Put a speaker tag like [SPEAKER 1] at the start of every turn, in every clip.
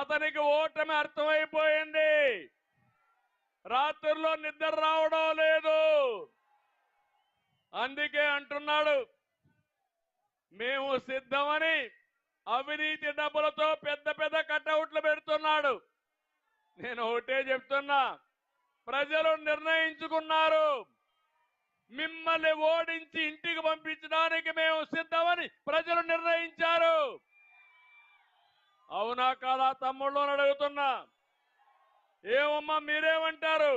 [SPEAKER 1] అతనికి ఓటమి అర్థమైపోయింది. రాత్రుల్లో నిద్ర రావడం లేదు. అందుకే అంటున్నాడు మేము సిద్ధమని అవినీతి డబ్బులతో పెద్ద పెద్ద కటౌట్లు పెడుతున్నాడు. నేను ఒకటే చెప్తున్నా ప్రజలు నిర్ణయించుకున్నారు. మిమ్మల్ని ఓడించి ఇంటికి పంపించడానికి మేము సిద్ధమని ప్రజలు నిర్ణయించారు. అవునా కాదా తమ్ముళ్ళు అని అడుగుతున్నా. ఏమమ్మా మీరేమంటారు?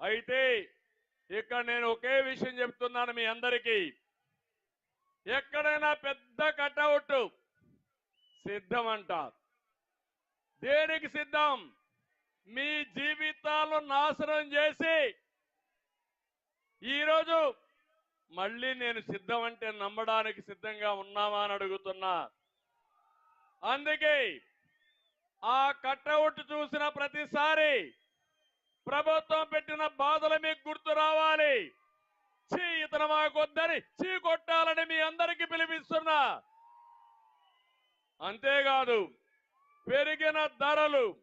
[SPEAKER 1] అయితే ఇక్కడ నేను ఒకే విషయం చెప్తున్నాను మీ అందరికీ. ఎక్కడైనా పెద్ద కటౌట్ సిద్ధం అంటారు దేనికి సిద్ధం? మీ జీవితాలు నాశనం చేసి. ఈరోజు మళ్ళీ నేను సిద్ధం అంటే నమ్మడానికి సిద్ధంగా ఉన్నామా అని అడుగుతున్నా. అందుకే ఆ కట్అవుట్ చూసిన ప్రతిసారి ప్రభుత్వం పెట్టిన బాధలు మీకు గుర్తు రావాలి. చీ ఇతను మాకొద్దని చీ కొట్టాలని మీ అందరికీ పిలిపిస్తున్నా. అంతేకాదు పెరిగిన ధరలు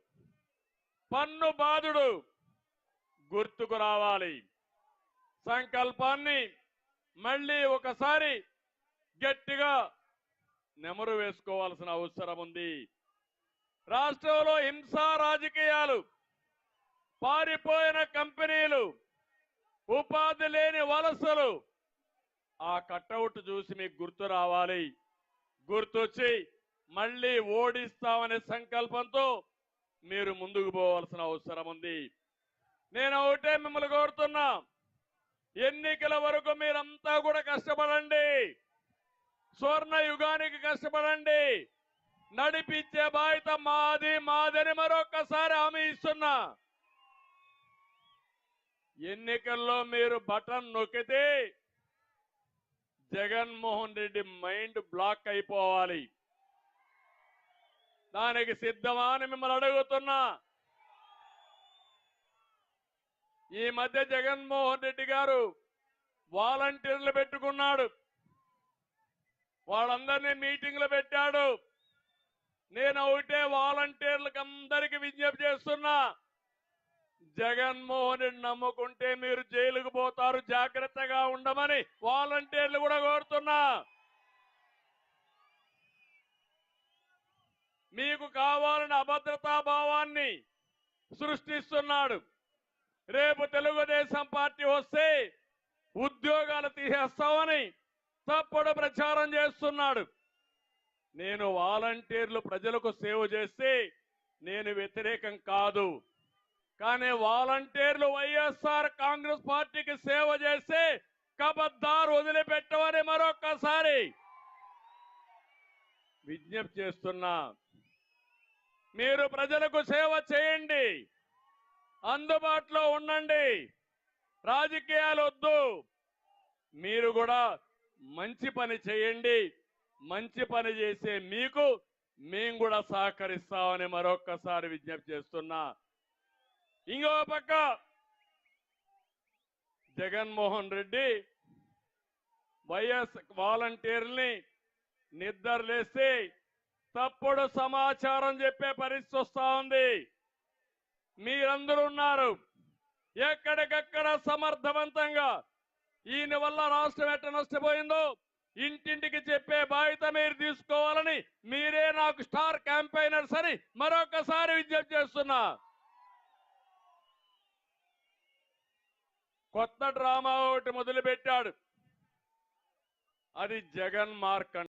[SPEAKER 1] పన్ను బాధుడు గుర్తుకు రావాలి. సంకల్పాన్ని మళ్ళీ ఒకసారి గట్టిగా నెమరు వేసుకోవాల్సిన అవసరం ఉంది. రాష్ట్రంలో హింసా రాజకీయాలు పారిపోయిన కంపెనీలు ఉపాధి లేని వలసలు ఆ కట్అవుట్ చూసి మీకు గుర్తు రావాలి. గుర్తొచ్చి మళ్ళీ ఓడిస్తామనే సంకల్పంతో మీరు ముందుకు పోవాల్సిన అవసరం ఉంది. నేను ఒకటే మిమ్మల్ని కోరుతున్నా ఎన్నికల వరకు మీరంతా కూడా కష్టపడండి. స్వర్ణ యుగానికి కష్టపడండి. నడిపించే బాధ్యత మాది మాదని మరొకసారి హామీ ఇస్తున్నా. ఎన్నికల్లో మీరు బటన్ నొక్కితే జగన్మోహన్ రెడ్డి మైండ్ బ్లాక్ అయిపోవాలి. దానికి సిద్ధమా అని మిమ్మల్ని అడుగుతున్నా. ఈ మధ్య జగన్మోహన్ రెడ్డి గారు వాలంటీర్లు పెట్టుకున్నాడు. వాళ్ళందరినీ మీటింగ్లు పెట్టాడు. నేను ఒకటే వాలంటీర్లకు అందరికి విజ్ఞప్తి చేస్తున్నా. జగన్మోహన్ రెడ్డి నమ్ముకుంటే మీరు జైలుకు పోతారు. జాగ్రత్తగా ఉండమని వాలంటీర్లు కూడా కోరుతున్నా. మీకు కావాలని అభద్రతా భావాన్ని సృష్టిస్తున్నాడు. రేపు తెలుగుదేశం పార్టీ వస్తే ఉద్యోగాలు తీసేస్తామని తప్పుడు ప్రచారం చేస్తున్నాడు. నేను వాలంటీర్లు ప్రజలకు సేవ చేస్తే నేను వ్యతిరేకం కాదు. కానీ వాలంటీర్లు వైఎస్ఆర్ కాంగ్రెస్ పార్టీకి సేవ చేస్తే కబద్దారు వదిలిపెట్టవని మరొక్కసారి విజ్ఞప్తి చేస్తున్నా. మీరు ప్రజలకు సేవ చేయండి. అందుబాటులో ఉండండి. రాజకీయాలు వద్దు. మీరు కూడా మంచి పని చేయండి. మంచి పని చేసే మీకు మేము కూడా సహకరిస్తామని మరొక్కసారి విజ్ఞప్తి చేస్తున్నా. ఇంకో పక్క జగన్మోహన్ రెడ్డి వైఎస్ వాలంటీర్ని నిద్రలేసి తప్పుడు సమాచారం చెప్పే పరిస్థితి వస్తా ఉంది. మీరందరూ ఉన్నారు. ఎక్కడికక్కడ సమర్థవంతంగా ఈయన వల్ల రాష్ట్రం ఎట్ట నష్టపోయిందో ఇంటింటికి చెప్పే బాధ్యత మీరు తీసుకోవాలని మీరే నాకు స్టార్ క్యాంపెయినర్స్ అని మరొకసారి విజ్ఞప్తి చేస్తున్నా. కొత్త డ్రామా ఒకటి మొదలుపెట్టాడు. అది జగన్ మార్క్